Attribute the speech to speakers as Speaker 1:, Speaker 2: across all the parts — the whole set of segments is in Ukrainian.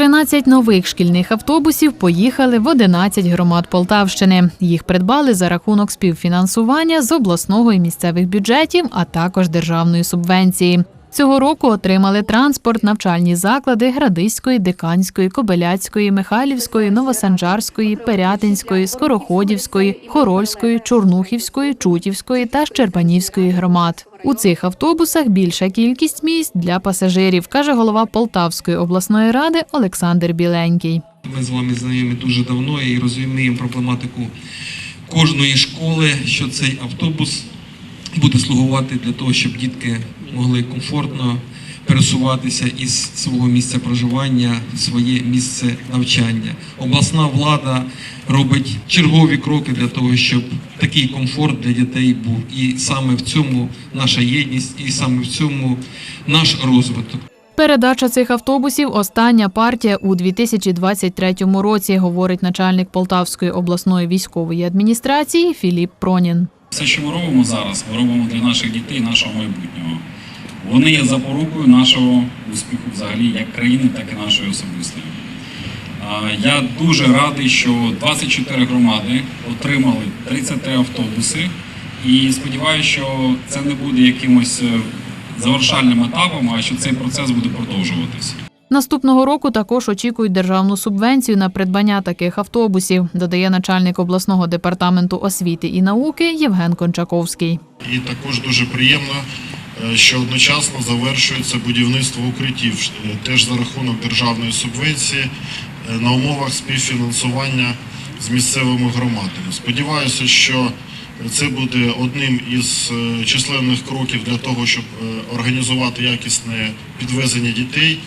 Speaker 1: 13 нових шкільних автобусів поїхали в 11 громад Полтавщини. Їх придбали за рахунок співфінансування з обласного і місцевих бюджетів, а також державної субвенції. Цього року отримали транспорт навчальні заклади Градиської, Диканської, Кобиляцької, Михайлівської, Новосанжарської, Пирятинської, Скороходівської, Хорольської, Чорнухівської, Чутівської та Щербанівської громад. У цих автобусах більша кількість місць для пасажирів, каже голова Полтавської обласної ради Олександр Біленький.
Speaker 2: Ми з вами знайомі дуже давно і розуміємо проблематику кожної школи, що цей автобус буде слугувати для того, щоб дітки могли комфортно пересуватися із свого місця проживання в своє місце навчання. Обласна влада робить чергові кроки для того, щоб такий комфорт для дітей був. І саме в цьому наша єдність, і саме в цьому наш розвиток.
Speaker 1: Передача цих автобусів остання партія у 2023 році, говорить начальник Полтавської обласної військової адміністрації Філіп Пронін.
Speaker 3: Все, що ми робимо зараз, ми робимо для наших дітей, нашого майбутнього. Вони є запорукою нашого успіху взагалі як країни, так і нашої особистої. Я дуже радий, що 24 громади отримали 33 автобуси. І сподіваюся, що це не буде якимось е, завершальним етапом, а що цей процес буде продовжуватися.
Speaker 1: Наступного року також очікують державну субвенцію на придбання таких автобусів, додає начальник обласного департаменту освіти і науки Євген Кончаковський.
Speaker 4: І також дуже приємно, е, що одночасно завершується будівництво укриттів е, теж за рахунок державної субвенції е, на умовах співфінансування з місцевими громадами. Сподіваюся, що це буде одним із численних кроків для того, щоб організувати якісне підвезення дітей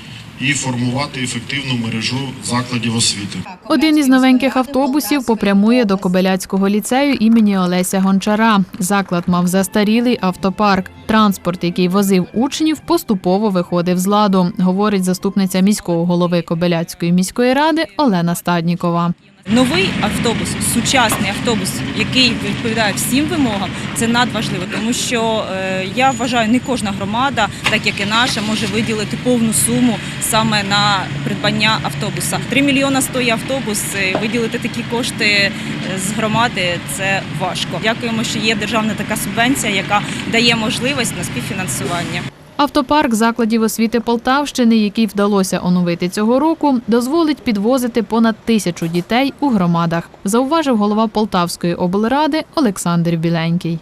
Speaker 4: і формувати ефективну мережу закладів освіти.
Speaker 1: Один із новеньких автобусів попрямує до Кобеляцького ліцею імені Олеся Гончара. Заклад мав застарілий автопарк. Транспорт, який возив учнів, поступово виходив з ладу, говорить заступниця міського голови Кобеляцької міської ради Олена Стаднікова.
Speaker 5: Новий автобус, сучасний автобус, який відповідає всім вимогам, це надважливо, тому що е, я вважаю, не кожна громада, так як і наша, може виділити повну суму саме на придбання автобуса. 3 мільйона стоїть автобус. е, Виділити такі кошти е, з громади це важко. Дякуємо, що є державна така субвенція, яка дає можливість на співфінансування.
Speaker 1: Автопарк закладів освіти Полтавщини, який вдалося оновити цього року, дозволить підвозити понад тисячу дітей у громадах, зауважив голова Полтавської облради Олександр Біленький.